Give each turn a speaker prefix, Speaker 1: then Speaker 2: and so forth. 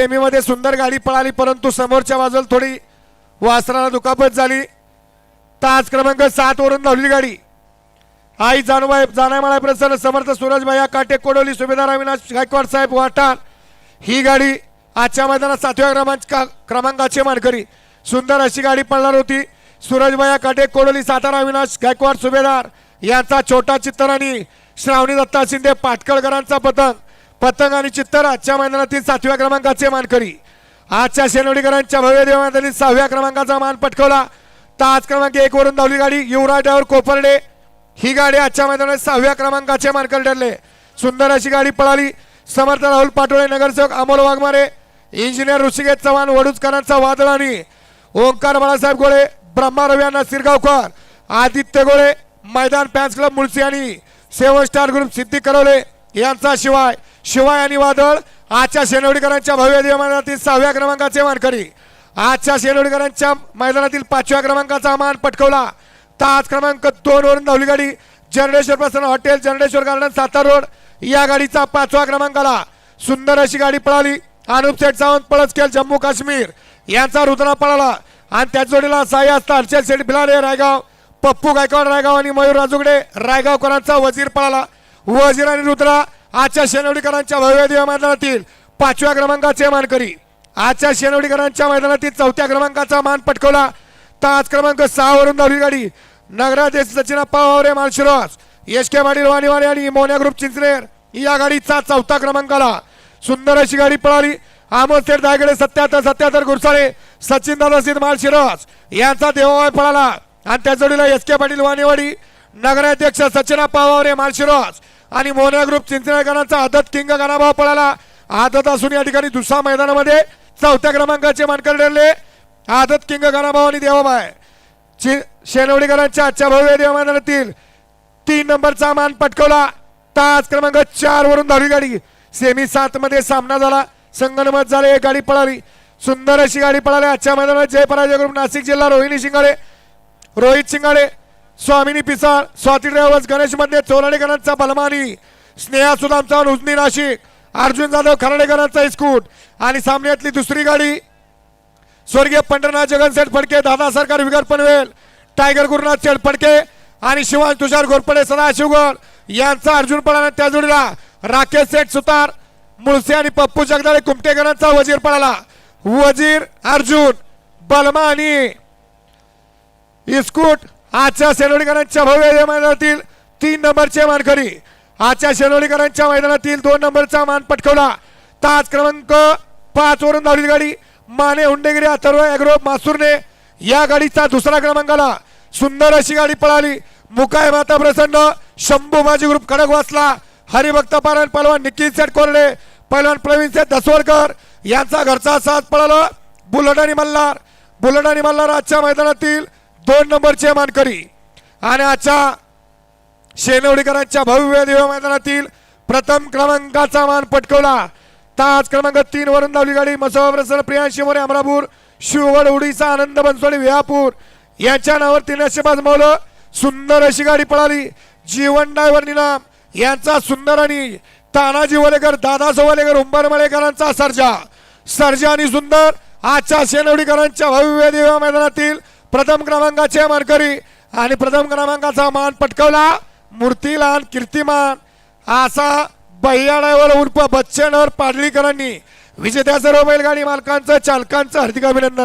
Speaker 1: सेमीमध्ये सुंदर गाडी पळाली परंतु समोरच्या बाजूला थोडी वासराला दुखापत झाली. तास क्रमांक सात वरून धावली गाडी. आई जाणवाय जाणामाळा प्रसन्न समर्थ सूरजभाई काटे कोडोली सुभेदार अविनाश गायकवाड साहेब वाटार. ही गाडी आजच्या मैदानात सातव्या क्रमांक क्रमांकाचे मानकरी. सुंदर अशी गाडी पळणार होती. सूरजभाई काटे कोडोली सातारा अविनाश गायकवाड सुभेदार यांचा छोटा चित्तर आणि श्रावणी दत्ता शिंदे पाटकळकरांचा पतंग. पतंग आणि चित्तर आजच्या मैदानातील सातव्या क्रमांकाचे मानकरी. आजच्या शेनवडीकरांच्या भव्य देवातील सहाव्या क्रमांकाचा मान पटकवला. ताज क्रमांक एक वरून धावली गाडी युवराजावर कोपर्डे. ही गाडी आजच्या मैदानात सहाव्या क्रमांकाचे मानकर ठरले. सुंदर अशी गाडी पळाली. समर्थ राहुल पाटोळे नगरसेवक अमोल वाघमारे इंजिनियर ऋषिकेश चव्हाण वडुजकरांचा वादळ आणि ओंकार बाळासाहेब गोळे ब्रह्मा यांना सिरगावकर आदित्य गोळे मैदान फॅन्स क्लब मुळशी आणि सेवन स्टार ग्रुप सिद्धी करवले यांचा शिवाय शिवाय आणि वादळ आजच्या शेनवडीकरांच्या भव्य दिवमानातील सहाव्या क्रमांकाचे मानकरी. आजच्या शेनवडीकरांच्या मैदानातील पाचव्या क्रमांकाचा मान पटकवला. तास क्रमांक दोन वरून धावली गाडी Jardeshwar Prasanna hotel Jardeshwar garden Satara road या गाडीचा पाचवा क्रमांक आला. सुंदर अशी गाडी पळाली. अनुप शेठ सावंत पळसखेल जम्मू काश्मीर यांचा रुद्रा पळाला. आणि त्याच जोडीला साई असता हर्षल सेठ भिलारे रायगाव पप्पू गायकवाड रायगाव आणि मयूर राजुगडे रायगावकरांचा वजीर पळाला. वजीर आणि रुद्रा आजच्या शेनवडीकरांच्या भव्य मैदानातील पाचव्या क्रमांकाचे मानकरी. आजच्या शेनवडीकरांच्या मैदानातील चौथ्या क्रमांकाचा मान पटकवला. ताज क्रमांक सहा वरून दहावी गाडी. नगराध्यक्ष सचिनप्पा वावरे माळशिरोस एस के पाटील वाणीवाले आणि मोन्या ग्रुप चिंचनेर या गाडीचा चौथा क्रमांकाला. सुंदर अशी गाडी पळाली. अमोल थेट दायगडे सत्याहत्तर सत्याहत्तर गुरसाळे सचिन दादा सिद्ध मालशिरस यांचा देवाबाई पळाला. आणि त्या जोडीला एस के पाटील वाणीवाडी नगराध्यक्ष सचिना पावावरे मालशिरस आणि मोन्या ग्रुप चिंचनेकरांचा आदत किंग गणाभाव पळाला. आदत असून या ठिकाणी दुसऱ्या मैदानामध्ये चौथ्या क्रमांकाचे मानकर ठरले. आदत किंग गणाभाव आणि देवाबाय. चि- शेनवडीकरांच्या आजच्या भव्य देव मैदानातील तीन नंबरचा मान पटकवला. तास क्रमांक चार वरून दहावी गाडी. सेमी सात मध्ये सामना झाला. संगणमत झाले एक गाडी पळाली. सुंदर अशी गाडी पळाली. आजच्या मैदानात जय पराजय ग्रुप नाशिक जिल्हा रोहिणी शिंगाडे. रोहित शिंगाडे. स्वामिनी पिसाळ स्वाती ड्रायव्हर्स गणेशमध्ये चोराडेकरांचा बलमानी स्नेहा सुदामचा उजनी नाशिक. अर्जुन जाधव खराडेकरांचा इस्कूट. आणि सामन्यातली दुसरी गाडी. स्वर्गीय पंढरनाथ जगनसेठ फडके दादा सरकार विगर पनवेल. टायगर गुरुनाथ शेठ फडके आणि शिवाज तुषार घोरपडे सदाशिवगड यांचा अर्जुन पळाला त्या जोडीला राकेश सेठ सुतार मुळसे आणि पप्पू जगदाळे कुमटेकरांचा वजीर पळाला. वजीर अर्जुन बलमा आणि इस्कूट आजच्या शेनोडीकरांच्या भव्य मैदानातील तीन नंबरचे मानकरी. आजच्या शेनोडीकरांच्या मैदानातील दोन नंबरचा मान पटकवला. ताज क्रमांक पाच वरून धावली गाडी. माने हुंडेगिरी अथर्व अॅग्रो मासूरने या गाडीचा दुसरा क्रमांकाला. सुंदर अशी गाडी पळाली. मुकाय माता प्रसन्न शंभू माजी ग्रुप कडक वाचला. हरिभक्त पारायण पहलवान निखिल सेठ कोरडे पहलवान प्रवीण सेठ दसवडकर यांचा घरचा साथ पळाला. बुलट आणि मल्हार. बुलट आणि मल्हार आजच्या मैदानातील दोन नंबरचे मानकरी आणि आजच्या शेनवडीकरांच्या भव्य देव मैदानातील प्रथम क्रमांकाचा मान पटकवला. ताज क्रमांक तीन वरून धावली गाडी. मसोबा प्रसन्न प्रियांशी मोरे अमरापूर शिवगड उडीसा आनंद बनसोडी विहापूर. यांच्या नावावर तीनशे पाच मावलं सुंदर अशी गाडी पळाली. जीवन डायव्हर निनाम यांचा सुंदर आणि तानाजी वलेकर दादा वलेकर उंबरमळेकरांचा सर्जा. सर्जा आणि सुंदर आजच्या शेनवडीकरांच्या भव्य देव मैदानातील प्रथम क्रमांकाचे मानकरी आणि प्रथम क्रमांकाचा मान पटकवला. मूर्तीलान कीर्तिमान असा भैया उर्फ बच्चनवर पाडलीकरांनी. विजेत्या सर्व बैलगाडी मालकांचं चालकांचं हार्दिक अभिनंदन.